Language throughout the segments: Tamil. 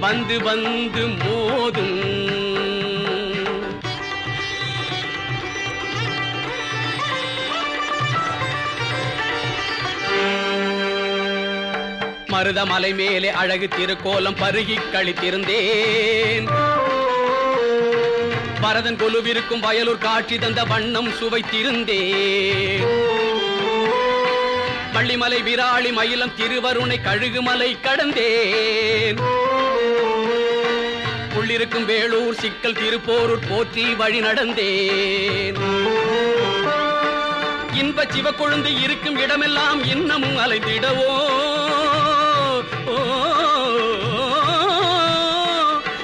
வந்து வந்து மோதும். மருதமலை மேலே அழகு திருக்கோலம் பருகி கழித்திருந்தேன். பரதன் கொலுவிருக்கும் வயலூர் காட்சி தந்த வண்ணம் சுவைத்திருந்தேன். பள்ளிமலை விராளி மயிலம் திருவருணை கழுகுமலை கடந்தேன். உள்ளிருக்கும் வேளூர் சிக்கல் திருப்போரூர் போற்றி வழி நடந்தேன். இன்ப சிவக்கொழுந்து இருக்கும் இடமெல்லாம் இன்னமும் அலைந்திடவோ. ஓ,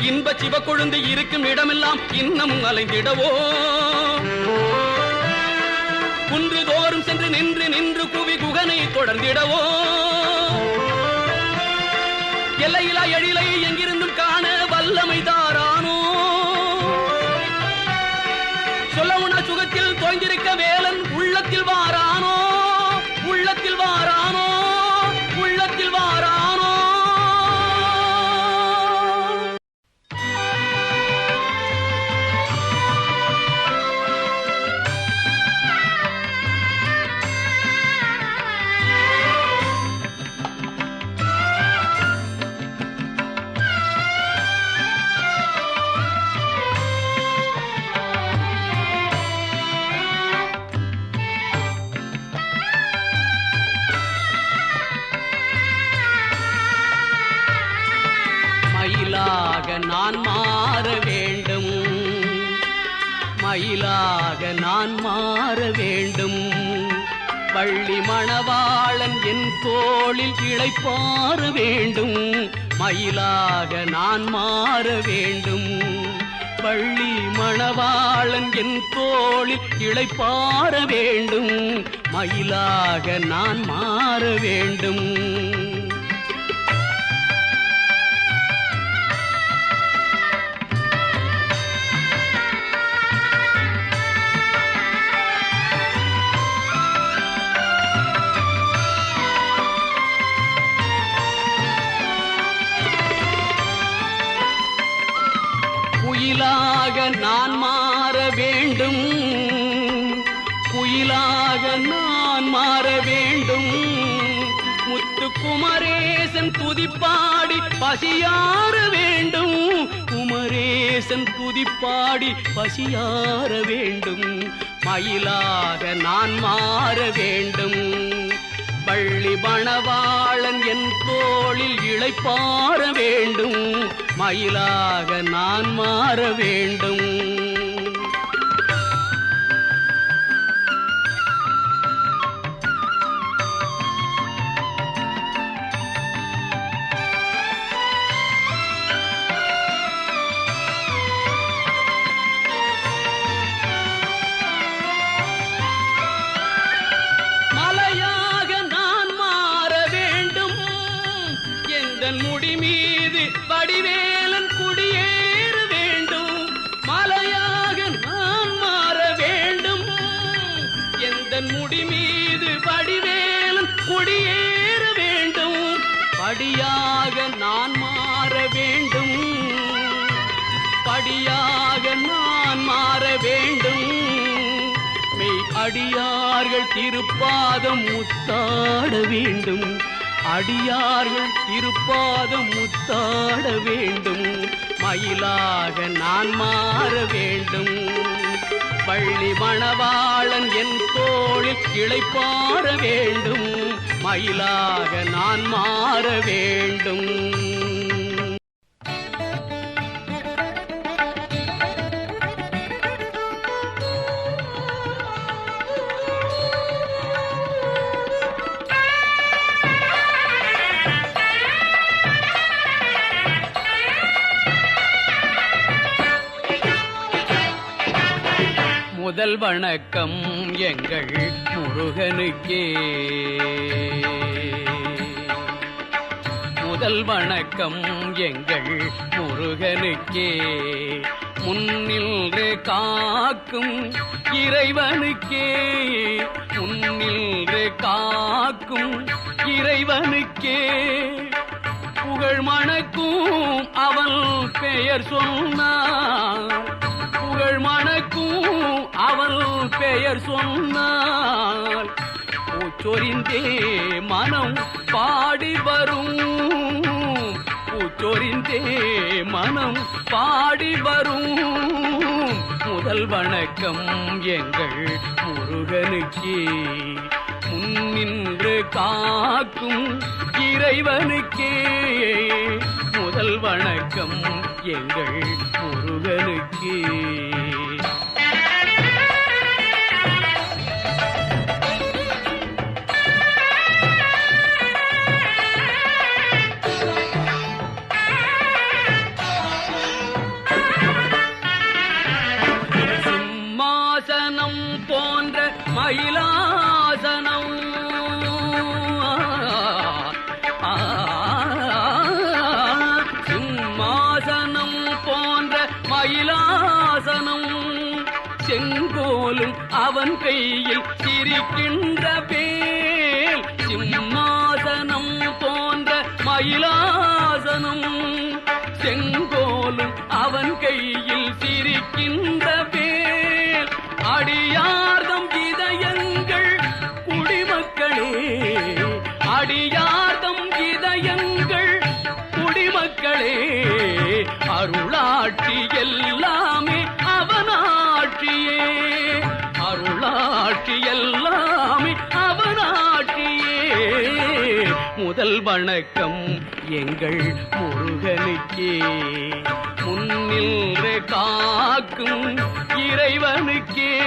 இன்ப சிவக்கொழுந்து இருக்கும் இடமெல்லாம் இன்னமும் அலைந்திடவோ. குன்று தோறும் சென்று நின்று நின்று குவி குகனை தொடர்ந்திடவோ. எல்லையிலா எழிலை எங்கிருந்தும் காண కళ్ళమైతారాను மயிலாக நான் மாற வேண்டும். மயிலாக நான் மாற வேண்டும். பள்ளி மணவாளன் என் தோளில் இழைப்பாற வேண்டும். மயிலாக நான் மாற வேண்டும். பள்ளி மணவாளன் என் தோளில் இளைப்பாற வேண்டும். மயிலாக நான் மாற வேண்டும். பசியார வேண்டும். குமரேசன் துதிப்பாடி பசியார வேண்டும். மயிலாக நான் மாற வேண்டும். பள்ளி பணவாளன் என் தோளில் இளைப்பாற வேண்டும். மயிலாக நான் மாற வேண்டும். மீது வடிவேலன் குடியேற வேண்டும். படியாக நான் மாற வேண்டும். படியாக நான் மாற வேண்டும். மெய் அடியார்கள் திருப்பாதம் முத்தாட வேண்டும். அடியார்கள் திருப்பாதம் முத்தாட வேண்டும். மயிலாக நான் மாற வேண்டும். பள்ளி மணவாளன் என் தோளில் இளைப்பாற வேண்டும். மயிலாக நான் மாற வேண்டும். முதல் வணக்கம் எங்கள் முருகனுக்கே. முதல் வணக்கம் எங்கள் முருகனுக்கே. முன்னின்று காக்கும் இறைவனுக்கே. முன்னின்று காக்கும் இறைவனுக்கே. புகழ் மணக்கும் அவள் பெயர் சொன்னார். புகழ் மணக்கும் அவள் பெயர் சொன்னால் பூச்சொரிந்தே மனம் பாடி வரும். பூச்சொரிந்தே மனம் பாடி வரும். முதல் வணக்கம் எங்கள் முருகனுக்கே. முன்னின்று காக்கும் இறைவனுக்கே. முதல் வணக்கம் எங்கள் முருகனுக்கே. செங்கோலும் அவன் கையில் சிரிக்கின்ற பேல். சிம்மாசனம் போன்ற மயிலாசனம். செங்கோலும் அவன் கையில் சிரிக்கின்ற பேல். அடியார்தம் இதயங்கள் குடிமக்களே. அடியார்தம் இதயங்கள் குடிமக்களே. அருளாட்சியல் வணக்கம். எங்கள் முருகனுக்கே. முன்னின்று காக்கும் இறைவனுக்கே.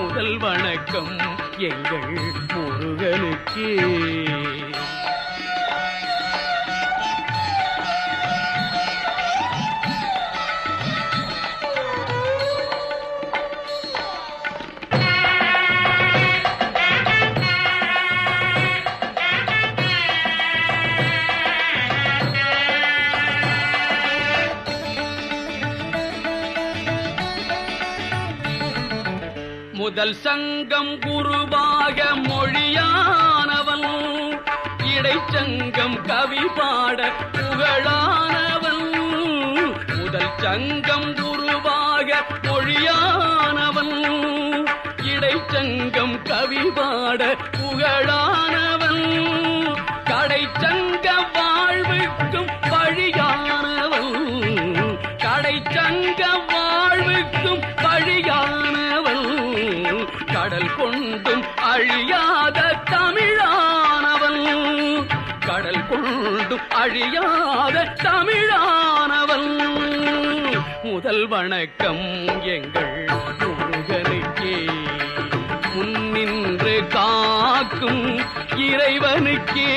முதல் வணக்கம் எங்கள் முருகனுக்கே. முதல் சங்கம் குருவாக மொழியானவன். இடைச்சங்கம் கவி பாட புகழானவன். முதல் சங்கம் குருவாக மொழியானவன். இடைச்சங்கம் கவி பாட புகழானவன். கடைச்சங்க அழியாத தமிழானவன் முதல் வணக்கம் எங்கள் முருகனுக்கே. முன்னின்று காக்கும் இறைவனுக்கே.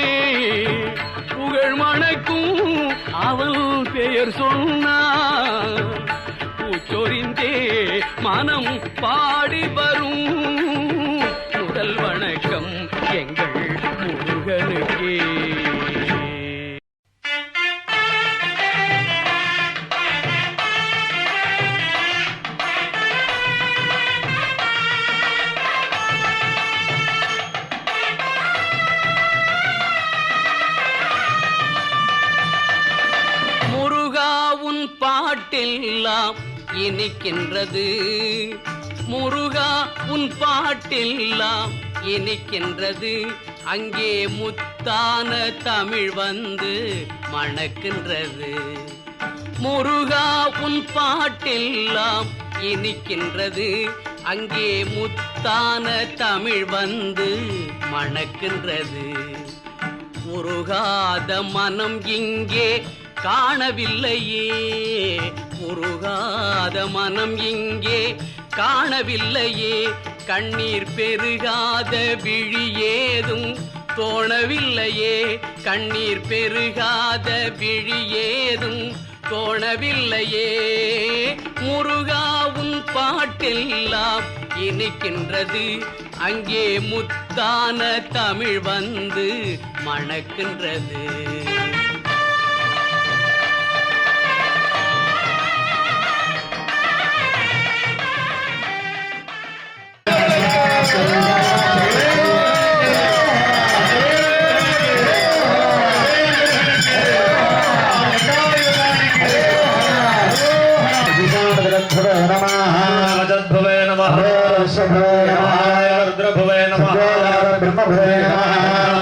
புகழ் மணக்கும் அவள் பெயர் சொன்னார். பூச்சொரிந்தே மனம் பாடி வரும். முதல் வணக்கம் எங்கள் இனிக்கின்றது. முருகா உன் பாட்டெல்லாம் இனிக்கின்றது. அங்கே முத்தான தமிழ் வந்து மணக்கின்றது. முருகா உன் பாட்டெல்லாம் இனிக்கின்றது. அங்கே முத்தான தமிழ் வந்து மணக்கின்றது. முருகாத மனம் இங்கே காணவில்லையே. உருகாத மனம் இங்கே காணவில்லையே. கண்ணீர் பெருகாத விழி ஏதும் தோணவில்லையே. கண்ணீர் பெருகாத விழி ஏதும் தோணவில்லையே. முருகாவும் பாட்டெல்லாம் இனிக்கின்றது. அங்கே முத்தான தமிழ் வந்து மணக்கின்றது. नमः। रजद्भुवे नमः ऋषभे नमः। रुद्रभुवे नमः ब्रह्मभुवे नमः।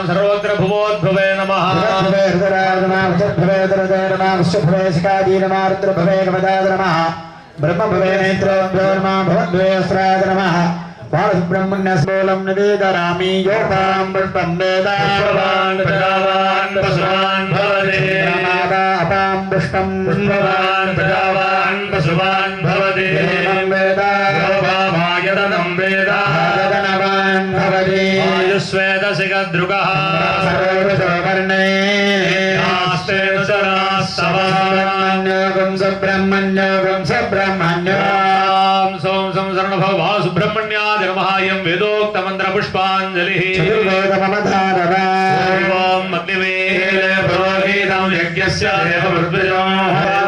सर्वग्रभुवोद्भुवे नमः। भुवे हृदराजनाभुवे दरदरनाभुवे शिखादीनमारुद्रभुवे कवदादनमः ब्रह्मभुवे नेत्रेभ्यो नमः। भवद्वे अस्रादनमः पारब्रह्मण्यस्लोलं निवेदरामि योगां वृत्तं प्रजावान् पशुवान् भवति। माता अपां पृष्टं प्रजावान् पशुवान्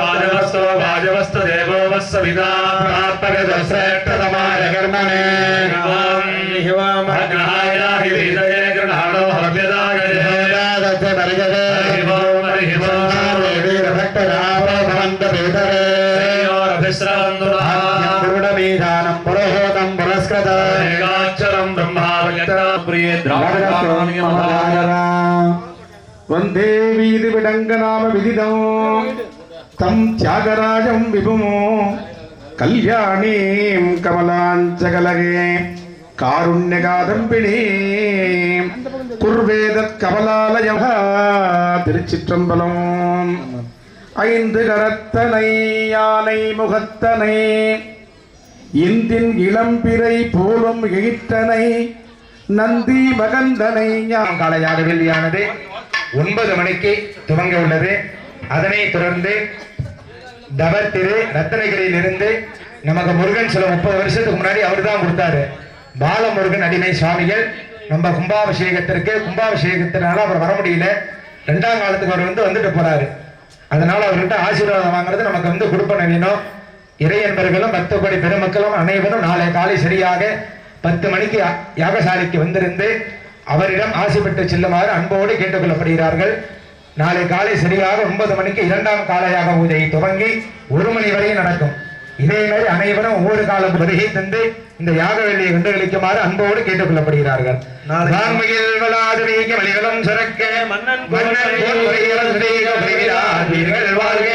वाजवस्तो वाजवस्त देवो वस्सविता प्राप्तमायकर्मणे हिवामग्रहायाहि हृदये गृहाणो हव्यदागरे परिगरे हिवो परिहिवो भक्तरामो भवन्त पेतरे गुरुडमीधानं पुरोहोतं पुरस्कृता एकाक्षरं ब्रह्मा प्रिये द्रावणानि வந்தேவீதி விடங்கநாம விதிதம். தம் தியாகராஜம் விபுமோ. கல்யாணீம் கமலாஞ்சகலகே. காருண்யகாதம்பிணி. குர்வேதத் கமலாலயம். திருச்சிற்றம்பலம். ஐந்து கரத்தனை யானை முகத்தனை. இந்தின் இளம்பிறை போலும் எகித்தனை நந்தி மகந்தனை. காளையாடு வெளியானதே ஒன்பது மணிக்கு துவங்க உள்ளது. அதனை தொடர்ந்து தவர் திரு ரத்தனகிரியிலிருந்து நமக்கு முருகன் சில முப்பது வருஷத்துக்கு முன்னாடி அவர் தான் கொடுத்தாரு. பாலமுருகன் அடிமை சுவாமிகள் நம்ம கும்பாபிஷேகத்திற்கு கும்பாபிஷேகத்தினால அவர் வர முடியல. ரெண்டாம் காலத்துக்கு அவர் வந்து வந்துட்டு போறாரு. அதனால அவர்கிட்ட ஆசீர்வாதம் வாங்குறது நமக்கு வந்து கொடுப்பன வேணும். இறையன்பர்களும் என்பர்களும் பெருமக்களும் அனைவரும் நாளை காலை சரியாக பத்து மணிக்கு யா- யாகசாலைக்கு வந்திருந்து அவரிடம் ஆசை பெற்று செல்லுமாறு அன்போடு கேட்டுக்கொள்ளப்படுகிறார்கள். நாளை காலை சரியாக ஒன்பது மணிக்கு இரண்டாம் காலையாக பூஜை துவங்கி ஒரு மணி வரை நடக்கும். இதே மாதிரி அனைவரும் ஒவ்வொரு காலம் வருகை தந்து இந்த யாக வெள்ளியை கண்டுகளிக்குமாறு அன்போடு கேட்டுக்கொள்ளப்படுகிறார்கள். சிறக்க. மன்னன் வாழ்க.